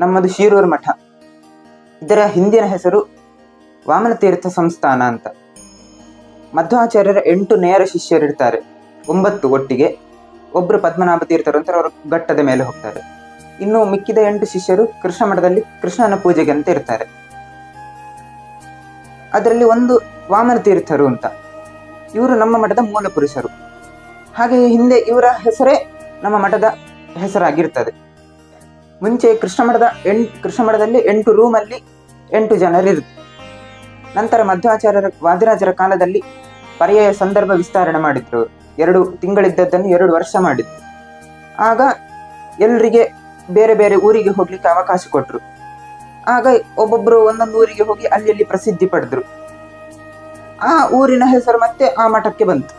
ನಮ್ಮದು ಶಿರೂರು ಮಠ. ಇದರ ಹಿಂದಿನ ಹೆಸರು ವಾಮನ ತೀರ್ಥ ಸಂಸ್ಥಾನ ಅಂತ. ಮಧ್ವಾಚಾರ್ಯರ ಎಂಟು ನೇರ ಶಿಷ್ಯರಿರ್ತಾರೆ. ಒಂಬತ್ತು ಒಟ್ಟಿಗೆ. ಒಬ್ಬರು ಪದ್ಮನಾಭ ತೀರ್ಥರು ಅಂತ ಅವರು ಘಟ್ಟದ ಮೇಲೆ ಹೋಗ್ತಾರೆ. ಇನ್ನು ಮಿಕ್ಕಿದ ಎಂಟು ಶಿಷ್ಯರು ಕೃಷ್ಣ ಮಠದಲ್ಲಿ ಕೃಷ್ಣನ ಪೂಜೆಗೆ ಅಂತ ಇರ್ತಾರೆ. ಅದರಲ್ಲಿ ಒಂದು ವಾಮನ ತೀರ್ಥರು ಅಂತ. ಇವರು ನಮ್ಮ ಮಠದ ಮೂಲ ಪುರುಷರು. ಹಾಗೆ ಹಿಂದೆ ಇವರ ಹೆಸರೇ ನಮ್ಮ ಮಠದ ಹೆಸರಾಗಿರ್ತದೆ. ಮುಂಚೆ ಕೃಷ್ಣ ಮಠದ ಎಂಟು ಕೃಷ್ಣ ಮಠದಲ್ಲಿ ಎಂಟು ರೂಮಲ್ಲಿ ಎಂಟು ಜನರಿರು ನಂತರ ಮಧ್ವಾಚಾರ್ಯರ, ವಾದಿರಾಜರ ಕಾಲದಲ್ಲಿ ಪರ್ಯಾಯ ಸಂದರ್ಭ ವಿಸ್ತರಣೆ ಮಾಡಿದ್ರು. ಎರಡು ತಿಂಗಳಿದ್ದದ್ದನ್ನು ಎರಡು ವರ್ಷ ಮಾಡಿದ್ರು. ಆಗ ಎಲ್ರಿಗೆ ಬೇರೆ ಬೇರೆ ಊರಿಗೆ ಹೋಗ್ಲಿಕ್ಕೆ ಅವಕಾಶ ಕೊಟ್ಟರು ಆಗ ಒಬ್ಬೊಬ್ಬರು ಒಂದೊಂದು ಊರಿಗೆ ಹೋಗಿ ಅಲ್ಲಿ ಪ್ರಸಿದ್ಧಿ ಪಡೆದ್ರು. ಆ ಊರಿನ ಹೆಸರು ಮತ್ತೆ ಆ ಮಠಕ್ಕೆ ಬಂತು.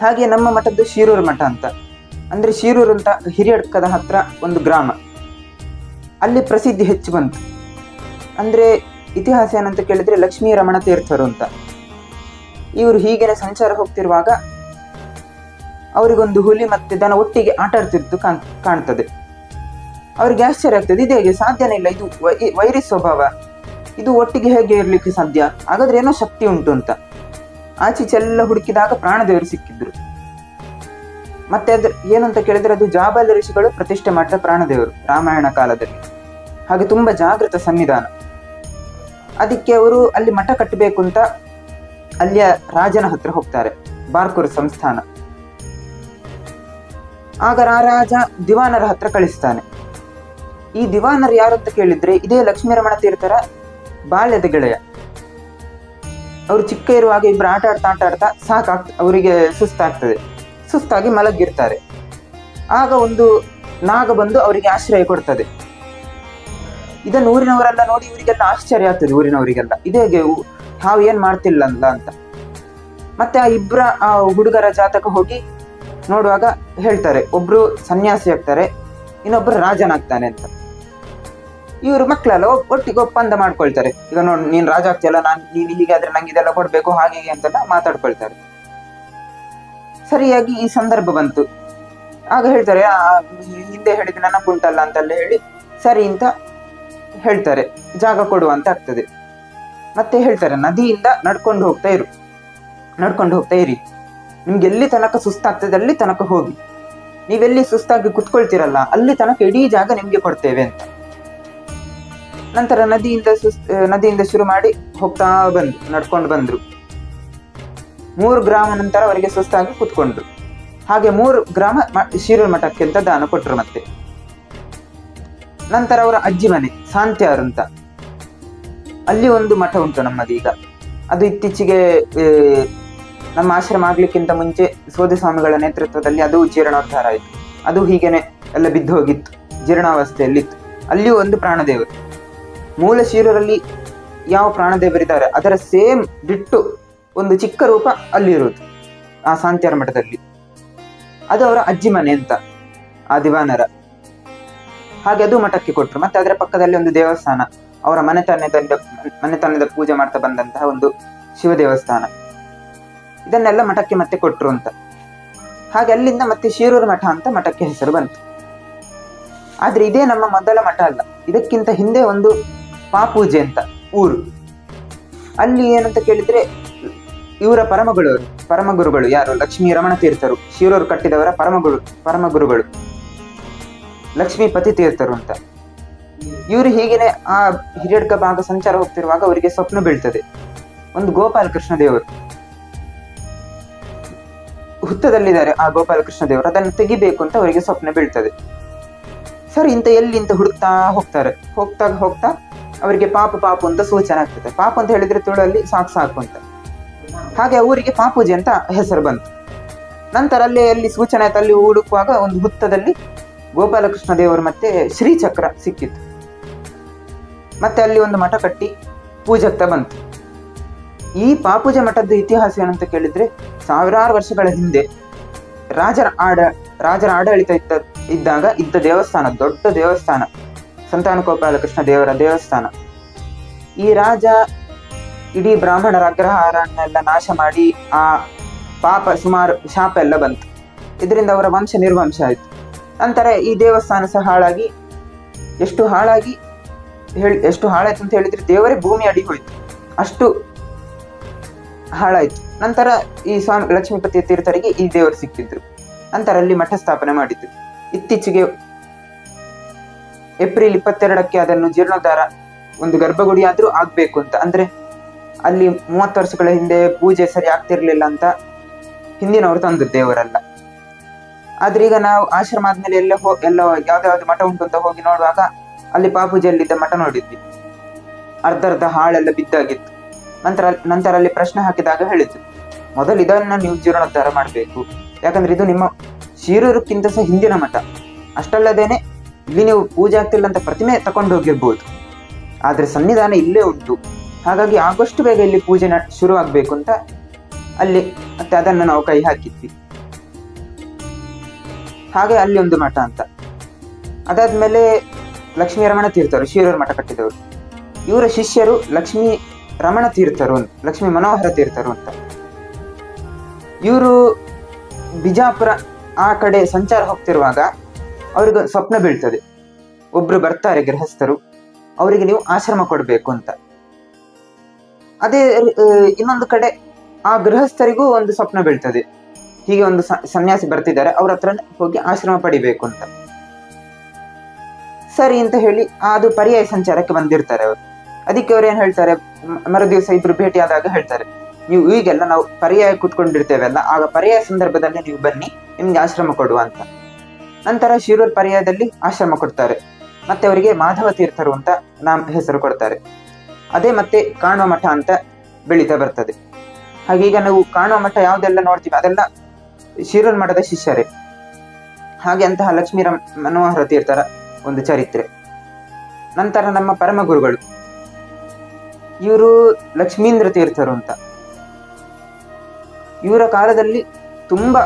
ಹಾಗೆ ನಮ್ಮ ಮಠದ್ದು ಶಿರೂರು ಮಠ ಅಂತ. ಅಂದ್ರೆ ಶಿರೂರು ಅಂತ ಹಿರಿಯಡ್ಕದ ಹತ್ರ ಒಂದು ಗ್ರಾಮ. ಅಲ್ಲಿ ಪ್ರಸಿದ್ಧಿ ಹೆಚ್ಚು ಬಂತು. ಅಂದರೆ ಇತಿಹಾಸ ಏನಂತ ಕೇಳಿದ್ರೆ ಲಕ್ಷ್ಮೀ ರಮಣ ತೀರ್ಥರು ಅಂತ. ಇವರು ಹೀಗೆನೆ ಸಂಚಾರ ಹೋಗ್ತಿರುವಾಗ ಅವರಿಗೊಂದು ಹುಲಿ ಮತ್ತೆ ದನ ಒಟ್ಟಿಗೆ ಆಟ ಆಡ್ತಿದ್ದು ಕಾಣ್, ಕಾಣ್ತದೆ. ಅವ್ರಿಗೆ ಆಶ್ಚರ್ಯ ಆಗ್ತದೆ, ಇದು ಹೇಗೆ ಸಾಧ್ಯನೇ ಇಲ್ಲ, ಇದು ವೈರಿ ಸ್ವಭಾವ. ಇದು ಒಟ್ಟಿಗೆ ಹೇಗೆ ಇರಲಿಕ್ಕೆ ಸಾಧ್ಯ? ಹಾಗಾದ್ರೆ ಏನೋ ಶಕ್ತಿ ಉಂಟು ಅಂತ. ಆಚೀಚೆಲ್ಲ ಹುಡುಕಿದಾಗ ಪ್ರಾಣದೇವರು ಸಿಕ್ಕಿದ್ರು. ಮತ್ತೆ ಅದ್ರ ಏನಂತ ಕೇಳಿದ್ರೆ ಅದು ಜಾಬಾಲ ಋಷಿಗಳು ಪ್ರತಿಷ್ಠೆ ಮಾಡಿದ ಪ್ರಾಣದೇವರು ರಾಮಾಯಣ ಕಾಲದಲ್ಲಿ. ಹಾಗೆ ತುಂಬಾ ಜಾಗೃತ ಸಂವಿಧಾನ ಅದಕ್ಕೆ ಅವರು ಅಲ್ಲಿ ಮಠ ಕಟ್ಟಬೇಕು ಅಂತ ಅಲ್ಲಿಯ ರಾಜನ ಹತ್ರ ಹೋಗ್ತಾರೆ, ಬಾರ್ಕೂರ್ ಸಂಸ್ಥಾನ. ಆಗ ಆ ರಾಜ ದಿವಾನರ ಹತ್ರ ಕಳಿಸ್ತಾನೆ. ಈ ದಿವಾನರು ಯಾರು ಅಂತ ಕೇಳಿದ್ರೆ ಇದೇ ಲಕ್ಷ್ಮೀರಮಣ ತೀರ್ಥರ ಬಾಲ್ಯದ ಗೆಳೆಯ. ಅವರು ಚಿಕ್ಕ ಇರುವಾಗ ಇಬ್ರು ಆಟ ಆಡ್ತಾ ಆಟ ಆಡ್ತಾ ಸಾಕಾಗ್ತ ಅವರಿಗೆ ಸುಸ್ತಾಗ್ತದೆ. ಸುಸ್ತಾಗಿ ಮಲಗಿರ್ತಾರೆ. ಆಗ ಒಂದು ನಾಗ ಬಂದು ಅವರಿಗೆ ಆಶ್ರಯ ಕೊಡ್ತದೆ. ಇದನ್ನು ಊರಿನವರೆಲ್ಲ ನೋಡಿ ಇವರಿಗೆಲ್ಲ ಆಶ್ಚರ್ಯ ಆಗ್ತದೆ ಊರಿನವರಿಗೆಲ್ಲ. ಇದೇಗೆ ಹಾವು ಏನ್ ಮಾಡ್ತಿಲ್ಲ ಅಂತ. ಮತ್ತೆ ಆ ಇಬ್ಬರ ಆ ಹುಡುಗರ ಜಾತಕ ಹೋಗಿ ನೋಡುವಾಗ ಹೇಳ್ತಾರೆ, ಒಬ್ರು ಸನ್ಯಾಸಿ ಆಗ್ತಾರೆ, ಇನ್ನೊಬ್ರು ರಾಜನಾಗ್ತಾನೆ ಅಂತ. ಇವರು ಮಕ್ಕಳೆಲ್ಲ ಒಟ್ಟಿಗೆ ಒಪ್ಪಂದ ಮಾಡ್ಕೊಳ್ತಾರೆ. ಈಗ ನೋಡಿ, ನೀನ್ ರಾಜ ಆಗ್ತಿಯಲ್ಲ, ನಾನು, ನೀನು ಹೀಗಾದ್ರೆ ನಂಗೆ ಇದೆಲ್ಲ ಕೊಡ್ಬೇಕು ಹೀಗೆ ಅಂತೆಲ್ಲ ಮಾತಾಡ್ಕೊಳ್ತಾರೆ. ಸರಿಯಾಗಿ ಈ ಸಂದರ್ಭ ಬಂತು. ಆಗ ಹೇಳ್ತಾರೆ ಹಿಂದೆ ಹೇಳಿದ ನನಗುಂಟಲ್ಲ ಅಂತೆಲ್ಲ ಹೇಳಿ ಸರಿ ಅಂತ ಹೇಳ್ತಾರೆ. ಜಾಗ ಕೊಡುವಂತ ಆಗ್ತದೆ. ಮತ್ತೆ ಹೇಳ್ತಾರೆ, ನದಿಯಿಂದ ನಡ್ಕೊಂಡು ಹೋಗ್ತಾ ಇರು. ನಡ್ಕೊಂಡು ಹೋಗ್ತಾ ಇರಿ. ನಿಮ್ಗೆ ಎಲ್ಲಿ ತನಕ ಸುಸ್ತಾಗ್ತದೆ ಅಲ್ಲಿ ತನಕ ಹೋಗಿ. ನೀವೆಲ್ಲಿ ಸುಸ್ತಾಗಿ ಕುತ್ಕೊಳ್ತಿರಲ್ಲ, ಅಲ್ಲಿ ತನಕ ಇಡೀ ಜಾಗ ನಿಮ್ಗೆ ಕೊಡ್ತೇವೆ ಅಂತ. ನಂತರ ನದಿಯಿಂದ ಸುಸ್, ನದಿಯಿಂದ ಶುರು ಮಾಡಿ ಹೋಗ್ತಾ ಬಂದ್ರು ನಡ್ಕೊಂಡು ಬಂದ್ರು. ಮೂರು ಗ್ರಾಮ ನಂತರ ಅವರಿಗೆ ಸುಸ್ತಾಗಿ ಕೂತ್ಕೊಂಡ್ರು. ಹಾಗೆ ಮೂರು ಗ್ರಾಮ ಶಿರೂರು ಮಠಕ್ಕೆ ಅಂತ ದಾನ ಕೊಟ್ಟರು ಮತ್ತೆ. ನಂತರ ಅವರ ಅಜ್ಜಿ ಮನೆ, ಸಾಂತ್ಯಾರು ಅಂತ. ಅಲ್ಲಿ ಒಂದು ಮಠ ಉಂಟು ನಮ್ಮದೀಗ ಅದು ಇತ್ತೀಚೆಗೆ ನಮ್ಮ ಆಶ್ರಮ ಆಗ್ಲಿಕ್ಕಿಂತ ಮುಂಚೆ ಸೋದೆ ಸ್ವಾಮಿಗಳ ನೇತೃತ್ವದಲ್ಲಿ ಅದು ಜೀರ್ಣೋದ್ಧಾರ ಆಯಿತು. ಅದು ಹೀಗೇನೆ ಎಲ್ಲ ಬಿದ್ದು ಹೋಗಿತ್ತು. ಜೀರ್ಣಾವಸ್ಥೆಯಲ್ಲಿತ್ತು. ಅಲ್ಲಿಯೂ ಒಂದು ಪ್ರಾಣದೇವರು. ಮೂಲ ಶಿರೂರಲ್ಲಿ ಯಾವ ಪ್ರಾಣದೇವರಿದ್ದಾರೆ, ಅದರ ಸೇಮ್ ಬಿಟ್ಟು ಒಂದು ಚಿಕ್ಕ ರೂಪ ಅಲ್ಲಿರುವುದು, ಆ ಸಾಂತ್ಯಾರ ಮಠದಲ್ಲಿ. ಅದು ಅವರ ಅಜ್ಜಿ ಮನೆ ಅಂತ, ಆ ದಿವಾನರ. ಹಾಗೆ ಅದು ಮಠಕ್ಕೆ ಕೊಟ್ಟರು. ಮತ್ತೆ ಅದರ ಪಕ್ಕದಲ್ಲಿ ಒಂದು ದೇವಸ್ಥಾನ, ಅವರ ಮನೆತನದ ಮನೆತನದ ಪೂಜೆ ಮಾಡ್ತಾ ಬಂದಂತಹ ಒಂದು ಶಿವ ದೇವಸ್ಥಾನ. ಇದನ್ನೆಲ್ಲ ಮಠಕ್ಕೆ ಮತ್ತೆ ಕೊಟ್ಟರು ಅಂತ. ಹಾಗೆ ಅಲ್ಲಿಂದ ಮತ್ತೆ ಶಿರೂರು ಮಠ ಅಂತ ಮಠಕ್ಕೆ ಹೆಸರು ಬಂತು. ಆದ್ರೆ ಇದೇ ನಮ್ಮ ಮೊದಲ ಮಠ ಅಲ್ಲ. ಇದಕ್ಕಿಂತ ಹಿಂದೆ ಒಂದು ಪಾಪೂಜೆ ಅಂತ ಊರು. ಅಲ್ಲಿ ಏನಂತ ಕೇಳಿದ್ರೆ ಇವರ ಪರಮಗುರು ಪರಮಗುರುಗಳು ಯಾರು? ಲಕ್ಷ್ಮೀ ರಮಣ ತೀರ್ಥರು ಶಿರೂರು ಕಟ್ಟಿದವರ ಪರಮಗುರು, ಪರಮಗುರುಗಳು. ಲಕ್ಷ್ಮೀಪತಿ ತೀರ್ಥರು ಅಂತ. ಇವರು ಹೀಗೇನೆ ಆ ಹಿರಿಯಡ್ಕ ಭಾಗ ಸಂಚಾರ ಹೋಗ್ತಿರುವಾಗ ಅವರಿಗೆ ಸ್ವಪ್ನ ಬೀಳ್ತದೆ. ಒಂದು ಗೋಪಾಲಕೃಷ್ಣ ದೇವರು. ಹುತ್ತದಲ್ಲಿದ್ದಾರೆ ಆ ಗೋಪಾಲಕೃಷ್ಣ ದೇವರು. ಅದನ್ನು ತೆಗಿಬೇಕು ಅಂತ ಅವರಿಗೆ ಸ್ವಪ್ನ ಬೀಳ್ತದೆ. ಸರ್ ಇಂತ ಎಲ್ಲಿ ಇಂತ ಹುಡುಕ್ತಾ ಹೋಗ್ತಾರೆ? ಹೋಗ್ತಾ ಹೋಗ್ತಾ ಅವರಿಗೆ ಪಾಪ ಪಾಪು ಅಂತ ಸೂಚನೆ ಆಗ್ತದೆ. ಪಾಪ ಅಂತ ಹೇಳಿದ್ರೆ ತುಳುವಲ್ಲಿ ಸಾಕು ಸಾಕು ಅಂತ. ಹಾಗೆ ಊರಿಗೆ ಪಾಪೂಜಿ ಅಂತ ಹೆಸರು ಬಂತು. ನಂತರ ಅಲ್ಲಿ ಅಲ್ಲಿ ಸೂಚನೆ ತಲ್ಲಿ ಹುಡುಕುವಾಗ ಒಂದು ಹುತ್ತದಲ್ಲಿ ಗೋಪಾಲಕೃಷ್ಣ ದೇವರು ಮತ್ತೆ ಶ್ರೀಚಕ್ರ ಸಿಕ್ಕಿತ್ತು. ಮತ್ತೆ ಅಲ್ಲಿ ಒಂದು ಮಠ ಕಟ್ಟಿ ಪೂಜಕ್ತ ಬಂತು. ಈ ಪಾಪೂಜೆ ಮಠದ ಇತಿಹಾಸ ಏನಂತ ಕೇಳಿದ್ರೆ ಸಾವಿರಾರು ವರ್ಷಗಳ ಹಿಂದೆ ರಾಜರ ಆಡ, ರಾಜರ ಆಡಳಿತ ಇದ್ದ, ಇದ್ದಾಗ ಇದ್ದ ದೇವಸ್ಥಾನ, ದೊಡ್ಡ ದೇವಸ್ಥಾನ ಸಂತಾನ ಗೋಪಾಲಕೃಷ್ಣ ದೇವರ ದೇವಸ್ಥಾನ. ಈ ರಾಜ ಇಡೀ ಬ್ರಾಹ್ಮಣರ ಅಗ್ರಹಾರನ್ನೆಲ್ಲ ನಾಶ ಮಾಡಿ, ಆ ಪಾಪ ಸುಮಾರು ಶಾಪ ಎಲ್ಲ ಬಂತು. ಇದರಿಂದ ಅವರ ವಂಶ ನಿರ್ವಂಶ ಆಯಿತು. ನಂತರ ಈ ದೇವಸ್ಥಾನ ಸಹ ಹಾಳಾಗಿ, ಎಷ್ಟು ಹಾಳಾಗಿ ಹೇಳಿ, ಎಷ್ಟು ಹಾಳಾಯ್ತು ಅಂತ ಹೇಳಿದ್ರೆ ದೇವರೇ ಭೂಮಿ ಅಡಿ ಹೋಯ್ತು. ಅಷ್ಟು ಹಾಳಾಯ್ತು. ನಂತರ ಈ ಸ್ವಾಮಿ, ಲಕ್ಷ್ಮೀಪತಿ ತೀರ್ಥರಿಗೆ ಈ ದೇವರು ಸಿಕ್ಕಿದ್ರು. ನಂತರ ಅಲ್ಲಿ ಮಠ ಸ್ಥಾಪನೆ ಮಾಡಿದ್ರು. ಇತ್ತೀಚೆಗೆ ಏಪ್ರಿಲ್ ಇಪ್ಪತ್ತೆರಡಕ್ಕೆ ಅದನ್ನು ಜೀರ್ಣೋದ್ಧಾರ ಒಂದು ಗರ್ಭಗುಡಿ ಆದ್ರೂ ಆಗ್ಬೇಕು ಅಂತ. ಅಂದ್ರೆ ಅಲ್ಲಿ ಮೂವತ್ತು ವರ್ಷಗಳ ಹಿಂದೆ ಪೂಜೆ ಸರಿ ಆಗ್ತಿರ್ಲಿಲ್ಲ ಅಂತ ಹಿಂದಿನವರು ತಂದು ದೇವರೆಲ್ಲ. ಆದ್ರೆ ಈಗ ನಾವು ಆಶ್ರಮ ಆದ್ಮೇಲೆ ಎಲ್ಲ ಹೋ, ಎಲ್ಲ ಯಾವ್ದಾವ್ದು ಮಠ ಉಂಟು ಅಂತ ಹೋಗಿ ನೋಡುವಾಗ ಅಲ್ಲಿ ಪಾಪೂಜೆಯಲ್ಲಿದ್ದ ಮಠ ನೋಡಿದ್ವಿ. ಅರ್ಧ ಅರ್ಧ ಹಾಳೆಲ್ಲ ಬಿದ್ದಾಗಿತ್ತು. ನಂತರ ನಂತರ ಅಲ್ಲಿ ಪ್ರಶ್ನೆ ಹಾಕಿದಾಗ ಹೇಳಿದ್ರು, ಮೊದಲು ಇದನ್ನ ನೀವು ಜೀರ್ಣೋದ್ಧಾರ ಮಾಡಬೇಕು. ಯಾಕಂದ್ರೆ ಇದು ನಿಮ್ಮ ಶಿರೂರಕ್ಕಿಂತ ಸಹ ಹಿಂದಿನ ಮಠ. ಅಷ್ಟಲ್ಲದೇನೆ ಇಲ್ಲಿ ನೀವು ಪೂಜೆ ಆಗ್ತಿಲ್ಲ ಅಂತ ಪ್ರತಿಮೆ ತಕೊಂಡು ಹೋಗಿರ್ಬೋದು ಆದ್ರೆ ಸನ್ನಿಧಾನ ಇಲ್ಲೇ ಉಂಟು. ಹಾಗಾಗಿ ಆದಷ್ಟು ಬೇಗ ಇಲ್ಲಿ ಪೂಜೆ ಶುರುವಾಗಬೇಕು ಅಂತ ಅಲ್ಲಿ, ಮತ್ತೆ ಅದನ್ನು ನಾವು ಕೈ ಹಾಕಿದ್ವಿ. ಹಾಗೆ ಅಲ್ಲಿ ಒಂದು ಮಠ ಅಂತ. ಅದಾದ್ಮೇಲೆ ಲಕ್ಷ್ಮೀ ರಮಣ ತೀರ್ಥರು ಶಿರೂರು ಮಠ ಕಟ್ಟಿದವರು. ಇವರ ಶಿಷ್ಯರು ಲಕ್ಷ್ಮೀ ರಮಣ ತೀರ್ಥರು ಅಂತ, ಲಕ್ಷ್ಮೀ ಮನೋಹರ ತೀರ್ಥರು ಅಂತ. ಇವರು ಬಿಜಾಪುರ ಆ ಕಡೆ ಸಂಚಾರ ಹೋಗ್ತಿರುವಾಗ ಅವ್ರಿಗೆ ಸ್ವಪ್ನ ಬೀಳ್ತದೆ. ಒಬ್ರು ಬರ್ತಾರೆ ಗೃಹಸ್ಥರು, ಅವರಿಗೆ ನೀವು ಆಶ್ರಮ ಕೊಡಬೇಕು ಅಂತ. ಅದೇ ಇನ್ನೊಂದು ಕಡೆ ಆ ಗೃಹಸ್ಥರಿಗೂ ಒಂದು ಸ್ವಪ್ನ ಬೀಳ್ತದೆ. ಹೀಗೆ ಒಂದು ಸನ್ಯಾಸಿ ಬರ್ತಿದ್ದಾರೆ, ಅವ್ರ ಹತ್ರ ಹೋಗಿ ಆಶ್ರಮ ಪಡಿಬೇಕು ಅಂತ. ಸರಿ ಅಂತ ಹೇಳಿ, ಅದು ಪರ್ಯಾಯ ಸಂಚಾರಕ್ಕೆ ಬಂದಿರ್ತಾರೆ ಅವರು. ಅದಕ್ಕೆ ಅವ್ರು ಏನ್ ಹೇಳ್ತಾರೆ ಮರುದಿವಸ ಇಬ್ರು ಭೇಟಿ ಆದಾಗ ಹೇಳ್ತಾರೆ, ನೀವು ಈಗೆಲ್ಲ ನಾವು ಪರ್ಯಾಯ ಕೂತ್ಕೊಂಡಿರ್ತೇವಲ್ಲ ಆಗ ಪರ್ಯಾಯ ಸಂದರ್ಭದಲ್ಲಿ ನೀವು ಬನ್ನಿ, ನಿಮ್ಗೆ ಆಶ್ರಮ ಕೊಡುವ ಅಂತ. ನಂತರ ಶಿರೂರ್ ಪರ್ಯಾಯದಲ್ಲಿ ಆಶ್ರಮ ಕೊಡ್ತಾರೆ. ಮತ್ತೆ ಅವರಿಗೆ ಮಾಧವ ತೀರ್ಥರು ಅಂತ ನಾಮ ಹೆಸರು ಕೊಡ್ತಾರೆ. ಅದೇ ಮತ್ತೆ ಕಾಣುವ ಮಠ ಅಂತ ಬೆಳೀತಾ ಬರ್ತದೆ. ಈಗ ನಾವು ಕಾಣುವ ಮಠ ಯಾವುದೆಲ್ಲ ನೋಡ್ತೀವಿ? ಅದೆಲ್ಲ ಶಿರೂರ್ ಮಠದ ಶಿಷ್ಯರೇ. ಹಾಗೆ ಅಂತಹ ಲಕ್ಷ್ಮೀ ರಮ್ ಮನೋಹರ ತೀರ್ಥರ ಒಂದು ಚರಿತ್ರೆ. ನಂತರ ನಮ್ಮ ಪರಮ ಗುರುಗಳು. ಇವರು ಲಕ್ಷ್ಮೀಂದ್ರ ತೀರ್ಥರು ಅಂತ. ಇವರ ಕಾಲದಲ್ಲಿ ತುಂಬ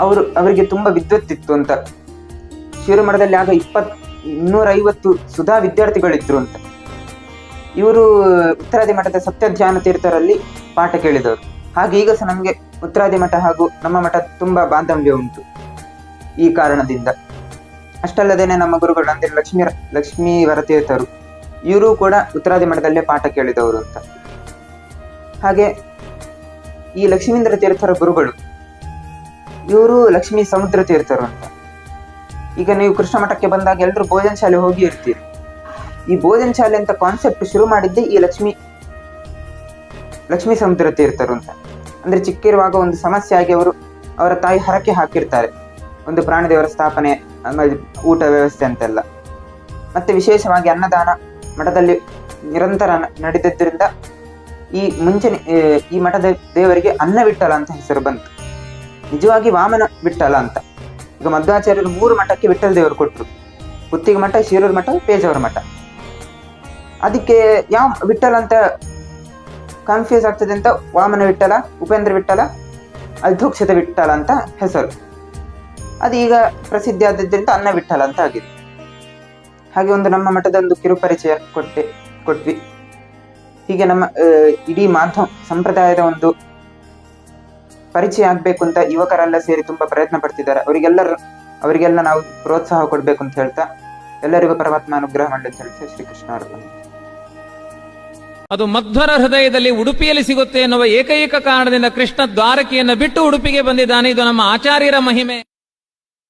ಅವರು, ಅವರಿಗೆ ತುಂಬ ವಿದ್ವತ್ತಿತ್ತು ಅಂತ. ಶಿವಮಠದಲ್ಲಿ ಆಗ ಇಪ್ಪತ್ ಇನ್ನೂರ ಐವತ್ತು ಸುಧಾ ವಿದ್ಯಾರ್ಥಿಗಳಿದ್ರು ಅಂತ. ಇವರು ಉತ್ತರಾದಿ ಮಠದ ಸತ್ಯಧ್ಯಾನ ತೀರ್ಥರಲ್ಲಿ ಪಾಠ ಕೇಳಿದವರು. ಹಾಗೆ ಈಗ ಸಹ ನಮಗೆ ಉತ್ತರಾದಿ ಮಠ ಹಾಗೂ ನಮ್ಮ ಮಠ ತುಂಬಾ ಬಾಂಧವ್ಯ ಉಂಟು ಈ ಕಾರಣದಿಂದ. ಅಷ್ಟಲ್ಲದೇನೆ ನಮ್ಮ ಗುರುಗಳು ಅಂದ್ರೆ ಲಕ್ಷ್ಮೀ ಲಕ್ಷ್ಮೀ ವರತೀರ್ಥರು, ಇವರು ಕೂಡ ಉತ್ತರಾದಿ ಮಠದಲ್ಲೇ ಪಾಠ ಕೇಳಿದವರು ಅಂತ. ಹಾಗೆ ಈ ಲಕ್ಷ್ಮೀಂದ್ರ ತೀರ್ಥರ ಗುರುಗಳು, ಇವರು ಲಕ್ಷ್ಮೀ ಸಮುದ್ರ ತೀರ್ಥರು ಅಂತ. ಈಗ ನೀವು ಕೃಷ್ಣ ಮಠಕ್ಕೆ ಬಂದಾಗ ಎಲ್ಲರೂ ಭೋಜನ ಶಾಲೆ ಹೋಗಿ ಇರ್ತೀರಿ. ಈ ಭೋಜನ ಶಾಲೆ ಅಂತ ಕಾನ್ಸೆಪ್ಟ್ ಶುರು ಮಾಡಿದ್ದೆ ಈ ಲಕ್ಷ್ಮಿ, ಲಕ್ಷ್ಮೀ ಸಮುದ್ರ ತೀರ್ಥರು ಅಂತ. ಅಂದ್ರೆ ಚಿಕ್ಕಿರುವಾಗ ಒಂದು ಸಮಸ್ಯೆ ಆಗಿ ಅವರು ಅವರ ತಾಯಿ ಹರಕೆ ಹಾಕಿರ್ತಾರೆ. ಒಂದು ಪ್ರಾಣದೇವರ ಸ್ಥಾಪನೆ, ಆಮೇಲೆ ಊಟ ವ್ಯವಸ್ಥೆ ಅಂತೆಲ್ಲ. ಮತ್ತೆ ವಿಶೇಷವಾಗಿ ಅನ್ನದಾನ ಮಠದಲ್ಲಿ ನಿರಂತರ ನಡೆದಿದ್ದರಿಂದ ಈ ಮುಂಚೆ ಈ ಮಠದ ದೇವರಿಗೆ ಅನ್ನ ವಿಠಲ ಅಂತ ಹೆಸರು ಬಂತು. ನಿಜವಾಗಿ ವಾಮನ ವಿಠಲ ಅಂತ. ಈಗ ಮಧ್ವಾಚಾರ್ಯರು ಮೂರು ಮಠಕ್ಕೆ ವಿಠಲ ದೇವರು ಕೊಟ್ಟರು ಪುತ್ತಿಗೆ ಮಠ, ಶಿರೂರು ಮಠ, ಪೇಜಾವರ ಮಠ. ಅದಕ್ಕೆ ಯಾವ ವಿಠಲ ಅಂತ ಕನ್ಫ್ಯೂಸ್ ಆಗ್ತದೆ ಅಂತ ವಾಮನ ವಿಠಲ ಉಪೇಂದ್ರ ವಿಠಲ ಅಧ್ಯಕ್ಷತೆ ವಿಠಲ ಅಂತ ಹೆಸರು. ಅದು ಈಗ ಪ್ರಸಿದ್ಧಿ ಆದದ್ದರಿಂದ ಅನ್ನ ವಿಠಲ ಅಂತ ಆಗಿದೆ. ಹಾಗೆ ಒಂದು ನಮ್ಮ ಮಠದ ಒಂದು ಕಿರುಪರಿಚಯ ಕೊಟ್ಟೆ, ಕೊಟ್ವಿ. ಹೀಗೆ ನಮ್ಮ ಇಡೀ ಮಾಧ್ಯಮ ಸಂಪ್ರದಾಯದ ಒಂದು ಪರಿಚಯ ಆಗಬೇಕು ಅಂತ ಯುವಕರೆಲ್ಲ ಸೇರಿ ತುಂಬ ಪ್ರಯತ್ನ ಪಡ್ತಿದ್ದಾರೆ. ಅವರಿಗೆಲ್ಲರ, ಅವರಿಗೆಲ್ಲ ನಾವು ಪ್ರೋತ್ಸಾಹ ಕೊಡಬೇಕು ಅಂತ ಹೇಳ್ತಾ ಎಲ್ಲರಿಗೂ ಪರಮಾತ್ಮ ಅನುಗ್ರಹ ಮಾಡಿ ಅಂತ ಹೇಳ್ತಾ ಶ್ರೀಕೃಷ್ಣ ಅರ್ಪಣೆ ಅದು ಮಧ್ವರ ಹೃದಯದಲ್ಲಿ ಉಡುಪಿಯಲ್ಲಿ ಸಿಗುತ್ತೆ ಎನ್ನುವ ಏಕೈಕ ಕಾರಣದಿಂದ ಕೃಷ್ಣ ದ್ವಾರಕೆಯನ್ನು ಬಿಟ್ಟು ಉಡುಪಿಗೆ ಬಂದಿದ್ದಾನೆ. ಇದು ನಮ್ಮ ಆಚಾರ್ಯರ ಮಹಿಮೆ.